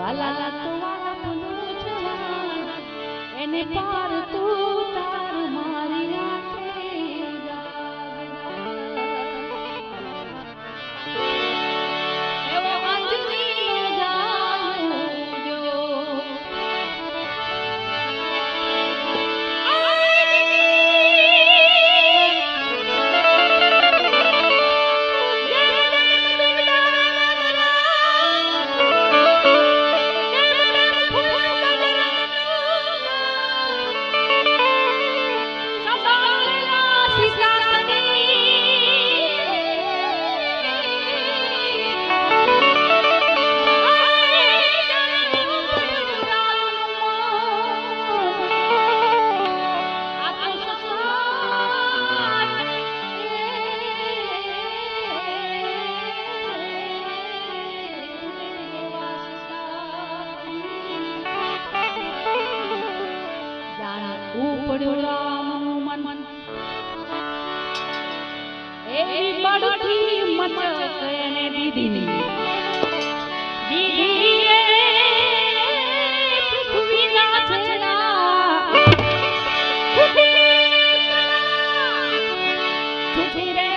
વાલા તો વાલા એને પાર તું to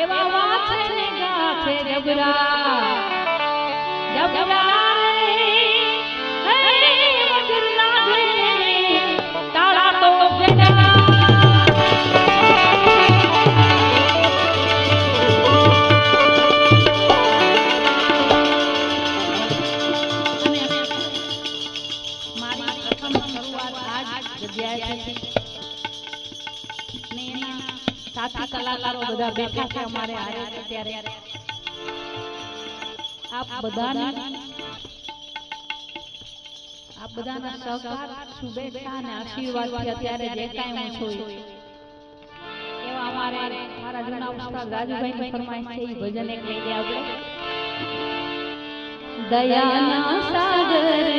એવા વાછે ને ગાછે જબરા. જબરા. સાથી કલાકારો બધા બેઠા છે અમારે હારે અત્યારે આપ બધાની આપ બધાના સહકાર શુભેચ્છા અને આશીર્વાદથી અત્યારે જે કાંઈ હું છું એવા અમારે મારા જૂના ઉસ્તાદ રાજુભાઈની ફરમાઈશ છે એ ભજન એક લઈ આપણે દયાના સાગર